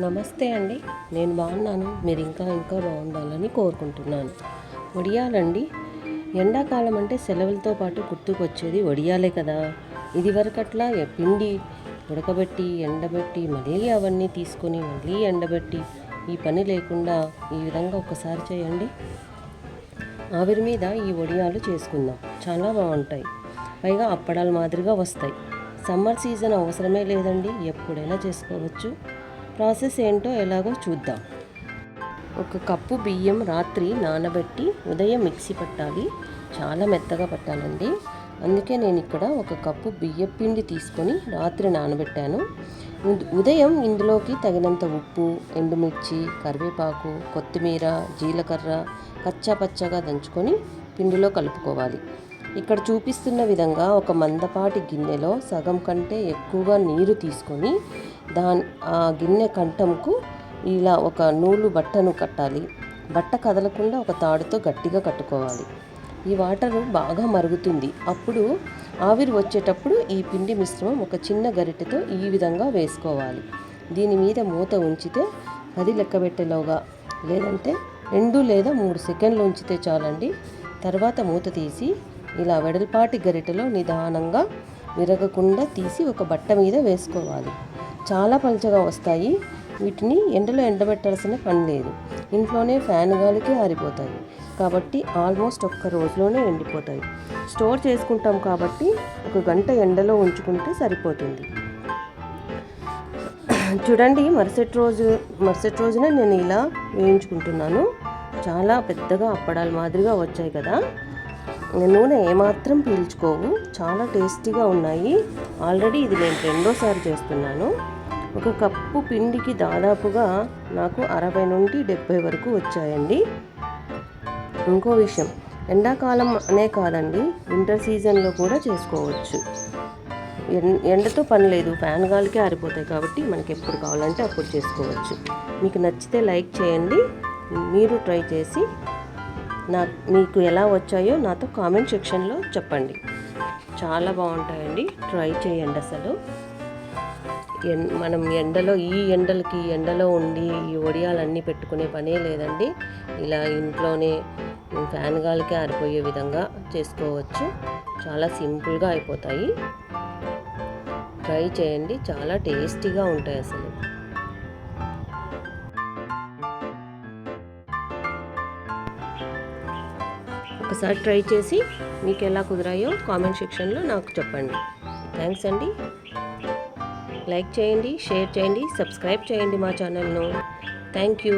నమస్తే అండి. నేను బాగున్నాను. మీరు ఇంకా ఇంకా బాగుండాలని కోరుకుంటున్నాను. వడియాలండి ఎండాకాలం అంటే సెలవులతో పాటు గుర్తుకొచ్చేది వడియాలే కదా. ఇది వరకట్లా పిండి ఉడకబెట్టి ఎండబెట్టి మళ్ళీ అవన్నీ తీసుకొని మళ్ళీ ఎండబెట్టి ఈ పని లేకుండా ఈ విధంగా ఒకసారి చేయండి. ఆవిరి మీద ఈ వడియాలు చేసుకుందాం. చాలా బాగుంటాయి. పైగా అప్పడాల మాదిరిగా వస్తాయి. సమ్మర్ సీజన్ అవసరమే లేదండి. ఎప్పుడైనా చేసుకోవచ్చు. ప్రాసెస్ ఏంటో ఎలాగో చూద్దాం. ఒక కప్పు బియ్యం రాత్రి నానబెట్టి ఉదయం మిక్సీ పట్టాలి. చాలా మెత్తగా పట్టాలండి. అందుకే నేను ఇక్కడ ఒక కప్పు బియ్యం పిండి తీసుకొని రాత్రి నానబెట్టాను. ఉదయం ఇందులోకి తగినంత ఉప్పు ఎండుమిర్చి కరివేపాకు కొత్తిమీర జీలకర్ర కచ్చా పచ్చగా దంచుకొని పిండిలో కలుపుకోవాలి. ఇక్కడ చూపిస్తున్న విధంగా ఒక మందపాటి గిన్నెలో సగం కంటే ఎక్కువగా నీరు తీసుకొని దాని ఆ గిన్నె కంఠంకు ఇలా ఒక నూలు బట్టను కట్టాలి. బట్ట కదలకుండా ఒక తాడుతో గట్టిగా కట్టుకోవాలి. ఈ వాటర్ బాగా మరుగుతుంది. అప్పుడు ఆవిరి వచ్చేటప్పుడు ఈ పిండి మిశ్రమం ఒక చిన్న గరిటెతో ఈ విధంగా వేసుకోవాలి. దీని మీద మూత ఉంచితే పది లెక్కబెట్టేలోగా లేదంటే రెండు లేదా మూడు సెకండ్లు ఉంచితే చాలండి. తర్వాత మూత తీసి ఇలా వెడల్పాటి గరిటెలో నిదానంగా విరగకుండా తీసి ఒక బట్ట మీద వేసుకోవాలి. చాలా పలుచగా వస్తాయి. వీటిని ఎండలో ఎండబెట్టాల్సిన పని లేదు. ఇంట్లోనే ఫ్యాన్ గాలికి ఆరిపోతాయి. కాబట్టి ఆల్మోస్ట్ ఒక్క రోజులోనే ఎండిపోతాయి. స్టోర్ చేసుకుంటాం కాబట్టి ఒక గంట ఎండలో ఉంచుకుంటే సరిపోతుంది. చూడండి మరుసటి రోజు మరుసటి రోజున నేను ఇలా వేయించుకుంటున్నాను. చాలా పెద్దగా అప్పడాల మాదిరిగా వచ్చాయి కదా. నూనె ఏమాత్రం పీల్చుకోవు. చాలా టేస్టీగా ఉన్నాయి. ఆల్రెడీ ఇది నేను రెండోసారి చేస్తున్నాను. ఒక కప్పు పిండికి దాదాపుగా నాకు అరవై నుండి డెబ్బై వరకు వచ్చాయండి. ఇంకో విషయం ఎండాకాలం అనే కాదండి వింటర్ సీజన్లో కూడా చేసుకోవచ్చు. ఎన్- ఎండతో పని లేదు ఫ్యాన్ గాలికే ఆరిపోతాయి కాబట్టి మనకి ఎప్పుడు కావాలంటే అప్పుడు చేసుకోవచ్చు. మీకు నచ్చితే లైక్ చేయండి. మీరు ట్రై చేసి నా మీకు ఎలా వచ్చాయో నాతో కామెంట్ సెక్షన్లో చెప్పండి. చాలా బాగుంటాయండి. ట్రై చేయండి అసలు. ఎన్ మనం ఎండలో ఈ ఎండలకి ఎండలో ఉండి ఈ వడియాలన్నీ పెట్టుకునే పనే లేదండి. ఇలా ఇంట్లోనే ఫ్యాన్ గాలికి ఆరిపోయే విధంగా చేసుకోవచ్చు. చాలా సింపుల్గా అయిపోతాయి. ట్రై చేయండి. చాలా టేస్టీగా ఉంటాయి అసలు. ఒకసారి ట్రై చేసి మీకు ఎలా కుదిరాయో కామెంట్ సెక్షన్లో నాకు చెప్పండి. థ్యాంక్స్ అండి. లైక్ చేయండి షేర్ చేయండి సబ్స్క్రైబ్ చేయండి మా ఛానల్ను. Thank you.